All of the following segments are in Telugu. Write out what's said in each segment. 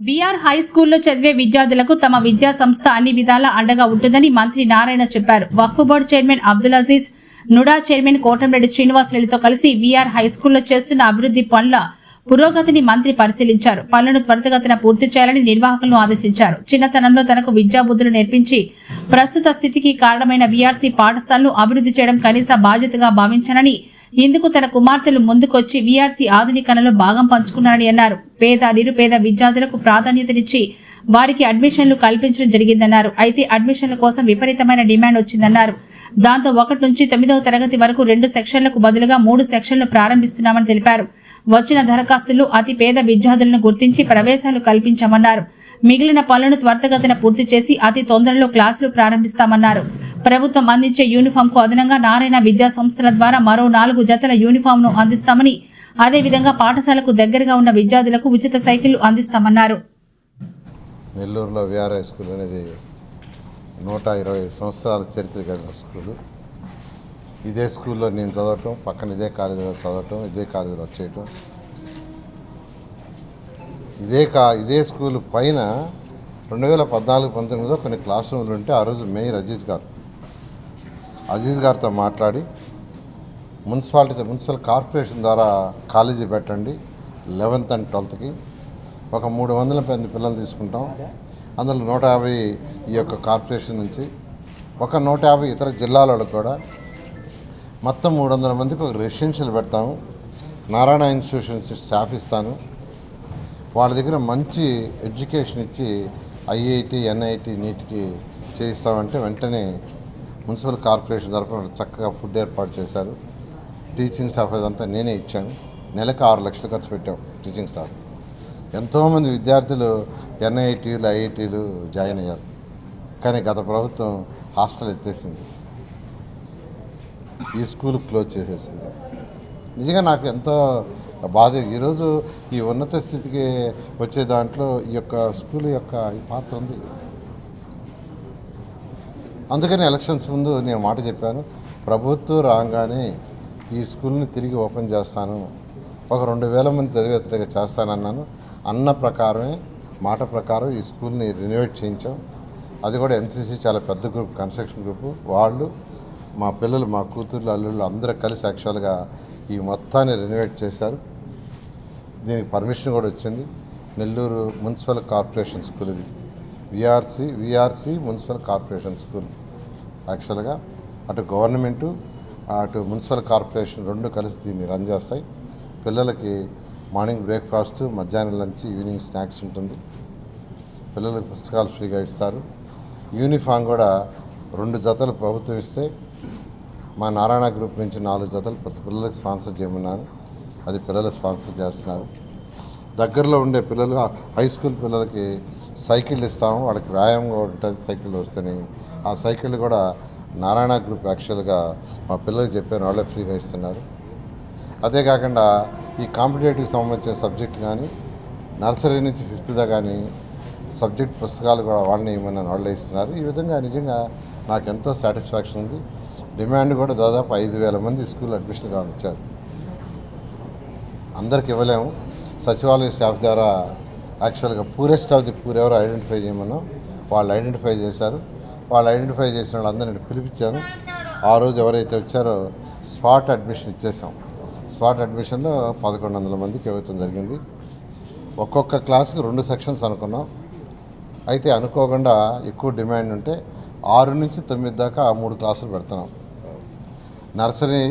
విఆర్ హై స్కూల్లో చదివే విద్యార్థులకు తమ విద్యా సంస్థ అన్ని విధాలా అండగా ఉంటుందని మంత్రి నారాయణ చెప్పారు. Waqf board chairman Abdul Aziz NUDA chairman Kotamreddy శ్రీనివాసరెడ్డితో కలిసి విఆర్ హై స్కూల్లో చేస్తున్న అభివృద్ధి పనుల పురోగతిని మంత్రి పరిశీలించారు. పనులను త్వరితగతిన పూర్తి చేయాలని నిర్వాహకులను ఆదేశించారు. చిన్నతనంలో తనకు విద్యాబుద్ధులు నేర్పించి ప్రస్తుత స్థితికి కారణమైన వీఆర్సీ పాఠశాలను అభివృద్ధి చేయడం కనీస బాధ్యతగా భావించానని ఇందుకు తన కుమార్తెలు ముందుకొచ్చి వీఆర్సీ ఆధునీకరణలో భాగం పంచుకున్నారని అన్నారు. పేద నిరుపేద విద్యార్థులకు ప్రాధాన్యతనిచ్చి వారికి అడ్మిషన్లు కల్పించడం జరిగిందన్నారు. అయితే అడ్మిషన్ల కోసం విపరీతమైన డిమాండ్ వచ్చిందన్నారు. దాంతో ఒకటి నుంచి తొమ్మిదవ తరగతి వరకు రెండు సెక్షన్లకు బదులుగా మూడు సెక్షన్లు ప్రారంభిస్తున్నామని తెలిపారు. వచ్చిన దరఖాస్తులు అతి పేద విద్యార్థులను గుర్తించి ప్రవేశాలు కల్పించామన్నారు. మిగిలిన పనులను త్వరితగతిన పూర్తి చేసి అతి తొందరలో క్లాసులు ప్రారంభిస్తామన్నారు. ప్రభుత్వం అందించే యూనిఫామ్కు అదనంగా నారాయణ విద్యా సంస్థల ద్వారా మరో నాలుగు జతల యూనిఫామ్ను అందిస్తామని అదేవిధంగా పాఠశాలకు దగ్గరగా ఉన్న విద్యార్థులకు ఉచిత సైకిళ్ళు అందిస్తామన్నారు. నెల్లూరులో విఆర్ఐ స్కూల్ అనేది నూట ఇరవై సంవత్సరాల చరిత్ర కలిగిన స్కూలు. ఇదే స్కూల్లో నేను చదవటం పక్కన ఇదే కాలేజీలో చదవటం ఇదే కాలేజీలో వచ్చేయటం. ఇదే కా ఇదే స్కూల్ పైన రెండు వేల పద్నాలుగు పంతొమ్మిదిలో కొన్ని క్లాస్ రూమ్లు ఉంటే ఆ రోజు మేయర్ అజీజ్ గారు. అజీజ్ గారితో మాట్లాడి మున్సిపాలిటీ మున్సిపల్ కార్పొరేషన్ ద్వారా కాలేజీ పెట్టండి లెవెన్త్ అండ్ ట్వెల్త్కి ఒక మూడు వందల మంది పిల్లలు తీసుకుంటాం. అందులో నూట యాభై ఈ యొక్క కార్పొరేషన్ నుంచి ఒక నూట యాభై ఇతర జిల్లాలలో కూడా మొత్తం మూడు వందల మందికి ఒక రెసిడెన్షియల్ పెడతాము. నారాయణ ఇన్స్టిట్యూషన్ స్థాపిస్తాను స్టాఫ్ ఇస్తాను. వాళ్ళ దగ్గర మంచి ఎడ్యుకేషన్ ఇచ్చి ఐఐటి ఎన్ఐటి నీటికి చేయిస్తామంటే వెంటనే మున్సిపల్ కార్పొరేషన్ తరఫున చక్కగా ఫుడ్ ఏర్పాటు చేశారు. టీచింగ్ స్టాఫ్ అదంతా నేనే ఇచ్చాను. నెలకు ఆరు లక్షలు ఖర్చు పెట్టాం టీచింగ్ స్టాఫ్. ఎంతోమంది విద్యార్థులు ఎన్ఐటీలు ఐఐటీలు జాయిన్ అయ్యారు. కానీ గత ప్రభుత్వం హాస్టల్ ఎత్తేసింది. ఈ స్కూల్ క్లోజ్ చేసేసింది. నిజంగా నాకు ఎంతో బాధ. ఈరోజు ఈ ఉన్నత స్థితికి వచ్చే దాంట్లో ఈ యొక్క స్కూల్ యొక్క పాత్ర ఉంది. అందుకని ఎలక్షన్స్ ముందు నేను మాట చెప్పాను. ప్రభుత్వం రాగానే ఈ స్కూల్ని తిరిగి ఓపెన్ చేస్తాను. ఒక రెండు వేల మంది చదివేతగా చేస్తానన్నాను. అన్న ప్రకారమే మాట ప్రకారం ఈ స్కూల్ని రినోవేట్ చేయించాం. అది కూడా ఎన్సీసీ చాలా పెద్ద గ్రూప్ కన్స్ట్రక్షన్ గ్రూప్ వాళ్ళు మా పిల్లలు మా కూతుర్లు అల్లుళ్ళు అందరూ కలిసి యాక్చువల్గా ఈ మొత్తాన్ని రెనోవేట్ చేశారు. దీనికి పర్మిషన్ కూడా వచ్చింది. నెల్లూరు మున్సిపల్ కార్పొరేషన్ స్కూల్ ఇది. VRC VRC municipal corporation school. యాక్చువల్గా అటు గవర్నమెంటు అటు మున్సిపల్ కార్పొరేషన్ రెండు కలిసి దీన్ని రన్ చేస్తాయి. పిల్లలకి మార్నింగ్ బ్రేక్ఫాస్ట్ మధ్యాహ్నం లంచ్ ఈవినింగ్ స్నాక్స్ ఉంటుంది. పిల్లలకు పుస్తకాలు ఫ్రీగా ఇస్తారు. యూనిఫామ్ కూడా రెండు జతలు ప్రభుత్వం ఇస్తే మా నారాయణ గ్రూప్ నుంచి నాలుగు జతలు ప్రతి పిల్లలకు స్పాన్సర్ చేయమన్నారు. అది పిల్లలు స్పాన్సర్ చేస్తున్నారు. దగ్గరలో ఉండే పిల్లలు హై స్కూల్ పిల్లలకి సైకిల్ ఇస్తాము. వాళ్ళకి వ్యాయామం ఉంటుంది సైకిల్ వస్తేనే. ఆ సైకిల్ కూడా నారాయణ గ్రూప్ యాక్చువల్గా మా పిల్లలకి చెప్పాను వాళ్ళే ఫ్రీగా ఇస్తున్నారు అదే కాకుండా ఈ కాంపిటేటివ్ సంబంధించిన సబ్జెక్ట్ కానీ నర్సరీ నుంచి ఫిఫ్త్ దాకా కానీ సబ్జెక్ట్ పుస్తకాలు కూడా వాళ్ళని ఇవ్వమని వాళ్ళే ఇస్తున్నారు. ఈ విధంగా నిజంగా నాకు ఎంతో సాటిస్ఫాక్షన్ ఉంది. డిమాండ్ కూడా దాదాపు ఐదు వేల మంది స్కూల్ అడ్మిషన్ కావాలి వచ్చారు. అందరికి ఇవ్వలేము. సచివాలయ స్టాఫ్ ద్వారా యాక్చువల్గా పూరెస్ట్ ఆఫ్ ది పూర్ ఎవరు ఐడెంటిఫై చేయమన్నాం వాళ్ళు ఐడెంటిఫై చేశారు. వాళ్ళు ఐడెంటిఫై చేసిన వాళ్ళందరినీ పిలిపించాను. ఆ రోజు ఎవరైతే వచ్చారో స్పాట్ అడ్మిషన్ ఇచ్చేసాం స్పాట్ అడ్మిషన్లో పదకొండు వందల మందికి ఇవ్వటం జరిగింది. ఒక్కొక్క క్లాస్కి రెండు సెక్షన్స్ అనుకున్నాం. అయితే అనుకోకుండా ఎక్కువ డిమాండ్ ఉంటే ఆరు నుంచి తొమ్మిది దాకా ఆ మూడు క్లాసులు పెడుతున్నాం. Nursery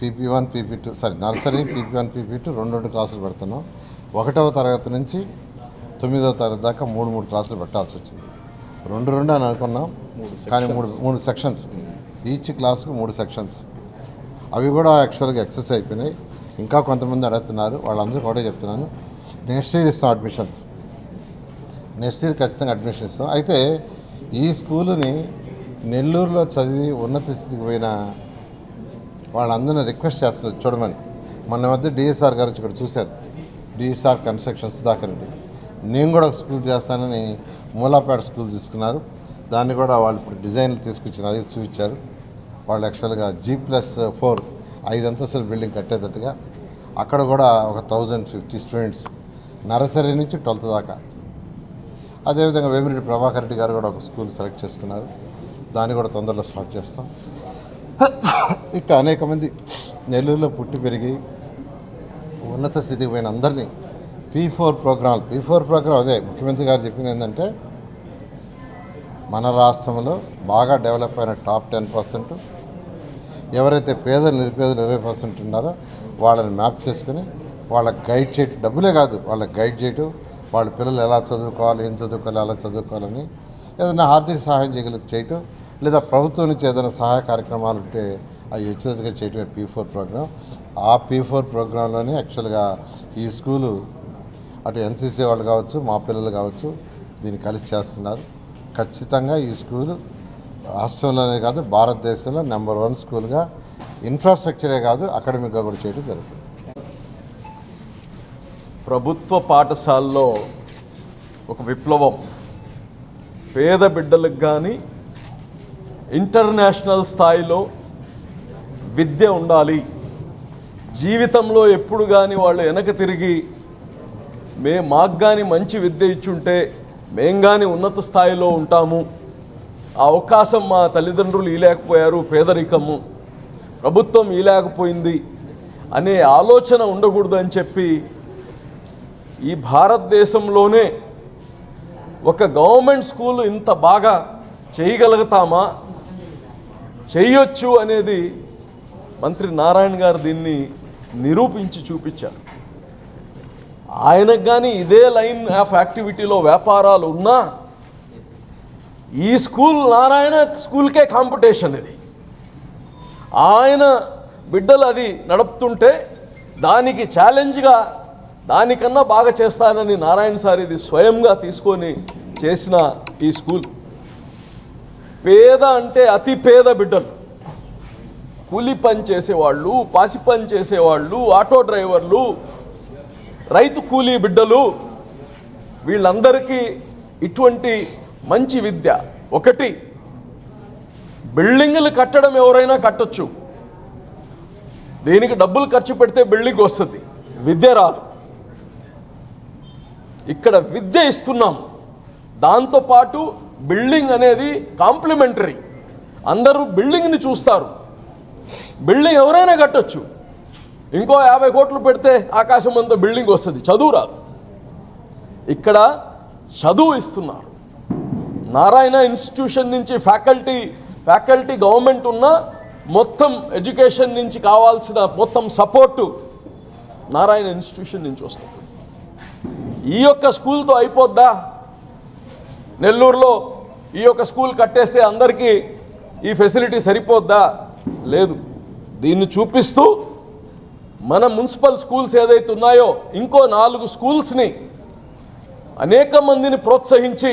PP one PP two sorry nursery PP one PP two రెండు రెండు క్లాసులు పెడుతున్నాం. ఒకటవ తరగతి నుంచి తొమ్మిదవ తరగతి దాకా మూడు మూడు క్లాసులు పెట్టాల్సి వచ్చింది. రెండు రెండు అని అనుకున్నాం. కానీ మూడు మూడు సెక్షన్స్ ఈచ్ క్లాస్కి మూడు సెక్షన్స్ అవి కూడా యాక్చువల్గా ఎక్సెస్ అయిపోయినాయి. ఇంకా కొంతమంది అడుగుతున్నారు. వాళ్ళందరూ కూడా చెప్తున్నాను. నెక్స్ట్ ఇయర్ ఇస్తాం అడ్మిషన్స్ నెక్స్ట్ ఇయర్ ఖచ్చితంగా అడ్మిషన్ ఇస్తాం. అయితే ఈ స్కూలుని నెల్లూరులో చదివి ఉన్నత స్థితికి పోయిన వాళ్ళందరినీ రిక్వెస్ట్ చేస్తున్నారు చూడమని. మొన్న మధ్య డిఎస్ఆర్ గారు ఇక్కడ చూశారు. డిఎస్ఆర్ కన్స్ట్రక్షన్స్ దాకా నేను కూడా ఒక స్కూల్ చేస్తానని మూలాపేట స్కూల్ తీసుకున్నారు. దాన్ని కూడా వాళ్ళు ఇప్పుడు డిజైన్లు తీసుకొచ్చిన అది చూపించారు. వాళ్ళు యాక్చువల్గా జీ ప్లస్ ఫోర్ ఐదు అంతస్తుల బిల్డింగ్ కట్టేటట్టుగా అక్కడ కూడా ఒక థౌజండ్ ఫిఫ్టీ స్టూడెంట్స్ నర్సరీ నుంచి ట్వెల్త్ దాకా. అదేవిధంగా వేమిరెడ్డి ప్రభాకర్ రెడ్డి గారు కూడా ఒక స్కూల్ సెలెక్ట్ చేసుకున్నారు. దాన్ని కూడా తొందరలో స్టార్ట్ చేస్తాం. ఇట్లా అనేక మంది నెల్లూరులో పుట్టి పెరిగి ఉన్నత స్థితికి పోయిన అందరినీ P four program P four program అదే ముఖ్యమంత్రి గారు చెప్పింది ఏంటంటే మన రాష్ట్రంలో బాగా డెవలప్ అయిన టాప్ టెన్ పర్సెంట్. ఎవరైతే పేదలు నిరుపేదలు ఇరవై పర్సెంట్ ఉన్నారో వాళ్ళని మ్యాప్ చేసుకుని వాళ్ళకి గైడ్ చేయటం డబ్బులే కాదు వాళ్ళకి గైడ్ చేయటం వాళ్ళ పిల్లలు ఎలా చదువుకోవాలి ఏం చదువుకోవాలి ఎలా చదువుకోవాలని ఏదైనా ఆర్థిక సహాయం చేయగలిగితే చేయటం లేదా ప్రభుత్వం నుంచి ఏదైనా సహాయ కార్యక్రమాలు ఉంటే అవి ఉచితంగా చేయటమే పీ ఫోర్ ప్రోగ్రామ్ ఆ పీ ఫోర్ ప్రోగ్రాంలోనే యాక్చువల్గా ఈ స్కూలు అటు ఎన్సీసీ వాళ్ళు కావచ్చు మా పిల్లలు కావచ్చు దీన్ని కలిసి చేస్తున్నారు. ఖచ్చితంగా ఈ స్కూల్ రాష్ట్రంలోనే కాదు భారతదేశంలో నెంబర్ వన్ స్కూల్గా ఇన్ఫ్రాస్ట్రక్చరే కాదు అకాడమిక్గా కూడా చేయడం జరుగుతుంది. ప్రభుత్వ పాఠశాలలో ఒక విప్లవం. పేద బిడ్డలకు కానీ ఇంటర్నేషనల్ స్థాయిలో విద్య ఉండాలి. జీవితంలో ఎప్పుడు కానీ వాళ్ళు వెనక తిరిగి మే మాకు కానీ మంచి విద్య ఇచ్చుంటే మేం కానీ ఉన్నత స్థాయిలో ఉంటాము. ఆ అవకాశం మా తల్లిదండ్రులు ఇలేకపోయారు పేదరికము. ప్రభుత్వం ఇలేకపోయింది అనే ఆలోచన ఉండకూడదు అని చెప్పి ఈ భారతదేశంలోనే ఒక గవర్నమెంట్ స్కూల్ ఇంత బాగా చేయగలుగుతామా? చేయొచ్చు అనేది మంత్రి నారాయణ గారు దీన్ని నిరూపించి చూపించారు. ఆయనకు కానీ ఇదే లైన్ ఆఫ్ యాక్టివిటీలో వ్యాపారాలు ఉన్నా ఈ స్కూల్ నారాయణ స్కూల్కే కాంపిటీషన్ ఇది. ఆయన బిడ్డలు అది నడుపుతుంటే దానికి ఛాలెంజ్గా దానికన్నా బాగా చేస్తానని నారాయణ సార్ ఇది స్వయంగా తీసుకొని చేసిన ఈ స్కూల్. పేద అంటే అతి పేద బిడ్డలు. కూలి పని చేసేవాళ్ళు పాసి పని చేసేవాళ్ళు ఆటో డ్రైవర్లు రైతు కూలీ బిడ్డలు వీళ్ళందరికీ ఇటువంటి మంచి విద్య. ఒకటి బిల్డింగులు కట్టడం ఎవరైనా కట్టొచ్చు. దీనికి డబ్బులు ఖర్చు పెడితే బిల్డింగ్ వస్తుంది. విద్య రాదు. ఇక్కడ విద్య ఇస్తున్నాం. దాంతోపాటు బిల్డింగ్ అనేది కాంప్లిమెంటరీ. అందరూ బిల్డింగ్ని చూస్తారు. బిల్డింగ్ ఎవరైనా కట్టొచ్చు. ఇంకో యాభై కోట్లు పెడితే ఆకాశం అంతా బిల్డింగ్ వస్తుంది. చదువు రాదు. ఇక్కడ చదువు ఇస్తున్నారు. నారాయణ ఇన్స్టిట్యూషన్ నుంచి ఫ్యాకల్టీ ఫ్యాకల్టీ గవర్నమెంట్ ఉన్న మొత్తం ఎడ్యుకేషన్ నుంచి కావాల్సిన మొత్తం సపోర్టు నారాయణ ఇన్స్టిట్యూషన్ నుంచి వస్తుంది. ఈ యొక్క స్కూల్తో అయిపోద్దా? నెల్లూరులో ఈ యొక్క స్కూల్ కట్టేస్తే అందరికీ ఈ ఫెసిలిటీ సరిపోద్దా? లేదు. దీన్ని చూపిస్తూ మన మున్సిపల్ స్కూల్స్ ఏదైతే ఉన్నాయో ఇంకో నాలుగు స్కూల్స్ని అనేక మందిని ప్రోత్సహించి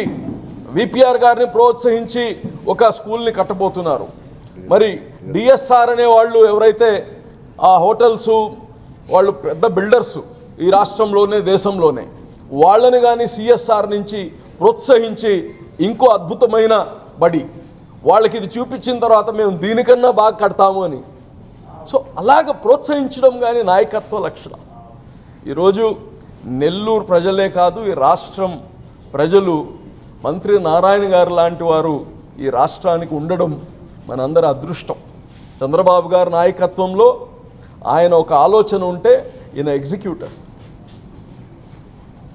విపిఆర్ గారిని ప్రోత్సహించి ఒక స్కూల్ని కట్టబోతున్నారు. మరి డిఎస్ఆర్ అనే వాళ్ళు ఎవరైతే ఆ హోటల్స్ వాళ్ళు పెద్ద బిల్డర్స్ ఈ రాష్ట్రంలోనే దేశంలోనే వాళ్ళని కానీ సిఎస్ఆర్ నుంచి ప్రోత్సహించి ఇంకో అద్భుతమైన బడి. వాళ్ళకి ఇది చూపించిన తర్వాత మేము దీనికన్నా బాగా కడతాము అని సో అలాగ ప్రోత్సహించడం కానీ నాయకత్వ లక్షణం. ఈరోజు నెల్లూరు ప్రజలే కాదు ఈ రాష్ట్రం ప్రజలు మంత్రి నారాయణ గారు లాంటి వారు ఈ రాష్ట్రానికి ఉండడం మనందరి అదృష్టం. చంద్రబాబు గారి నాయకత్వంలో ఆయన ఒక ఆలోచన ఉంటే ఈయన ఎగ్జిక్యూటర్.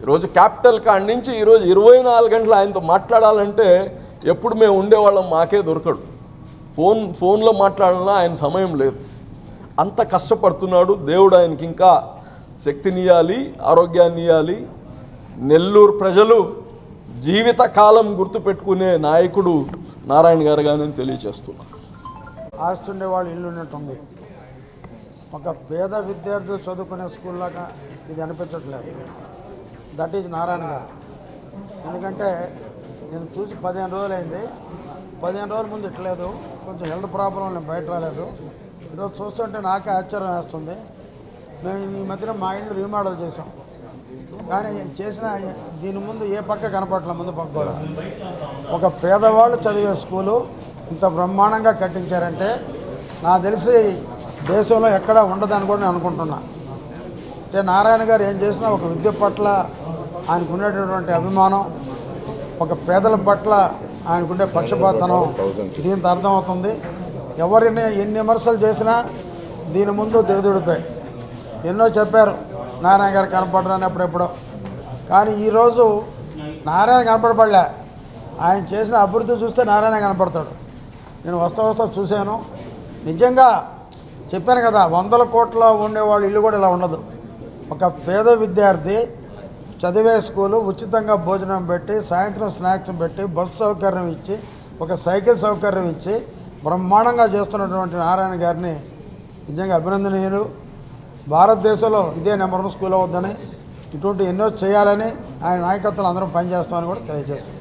ఈరోజు క్యాపిటల్ కాడి నుంచి ఈరోజు ఇరవై నాలుగు గంటలు ఆయనతో మాట్లాడాలంటే ఎప్పుడు మేము ఉండేవాళ్ళం మాకే దొరకడు. ఫోన్ ఫోన్లో మాట్లాడాలన్నా ఆయన సమయం లేదు. అంత కష్టపడుతున్నాడు. దేవుడు ఆయనకి ఇంకా శక్తినియాలి ఆరోగ్యాన్ని ఇవ్వాలి నెల్లూరు ప్రజలు జీవితకాలం గుర్తుపెట్టుకునే నాయకుడు నారాయణ గారు కానీ తెలియచేస్తున్నా. ఆస్తి ఉండేవాళ్ళు ఇల్లు ఉన్నట్టుంది. ఒక పేద విద్యార్థులు చదువుకునే స్కూల్ లాగా ఇది అనిపించట్లేదు. దట్ ఈజ్ నారాయణ గారు. ఎందుకంటే నేను చూసి పదిహేను రోజులు అయింది పదిహేను రోజుల ముందు ఇట్లేదు. కొంచెం హెల్త్ ప్రాబ్లం నేను బయట రాలేదు. ఈరోజు చూస్తుంటే నాకే ఆశ్చర్యం వేస్తుంది. మేము ఈ మధ్యన మా ఇల్లు రీమోడల్ చేసాం కానీ చేసిన దీని ముందు ఏ పక్క కనపడలే ముందు పక్క కూడా. ఒక పేదవాళ్ళు చదివే స్కూలు ఇంత బ్రహ్మాండంగా కట్టించారంటే నాకు తెలిసి దేశంలో ఎక్కడా ఉండదని కూడా నేను అనుకుంటున్నా. అంటే నారాయణ గారు ఏం చేసినా ఒక విద్య పట్ల ఆయనకు ఉండేటటువంటి అభిమానం ఒక పేదల పట్ల ఆయనకుండే పక్షపాతనం దీంతో అర్థమవుతుంది ఎవరిని ఎన్ని విమర్శలు చేసినా దీని ముందు దిగదుడిపోయి ఎన్నో చెప్పారు నారాయణ గారు కనపడరని ఎప్పుడెప్పుడో కానీ ఈరోజు నారాయణ కనపడబడలే. ఆయన చేసిన అభివృద్ధి చూస్తే నారాయణ కనపడతాడు. నేను వస్తా వస్తా చూశాను. నిజంగా చెప్పాను కదా వందల కోట్ల ఉండేవాళ్ళు ఇల్లు కూడా ఇలా ఉండదు. ఒక పేద విద్యార్థి చదివే స్కూలు ఉచితంగా భోజనం పెట్టి సాయంత్రం స్నాక్స్ పెట్టి బస్సు సౌకర్యం ఇచ్చి ఒక సైకిల్ సౌకర్యం ఇచ్చి బ్రహ్మాండంగా చేస్తున్నటువంటి నారాయణ గారిని నిజంగా అభినందనీయులు. భారతదేశంలో ఇదే నెంబర్ వన్ స్కూల్ అవుద్దని ఇటువంటి ఎన్నో చేయాలని ఆయన నాయకత్వం అందరం పనిచేస్తామని కూడా తెలియజేస్తుంది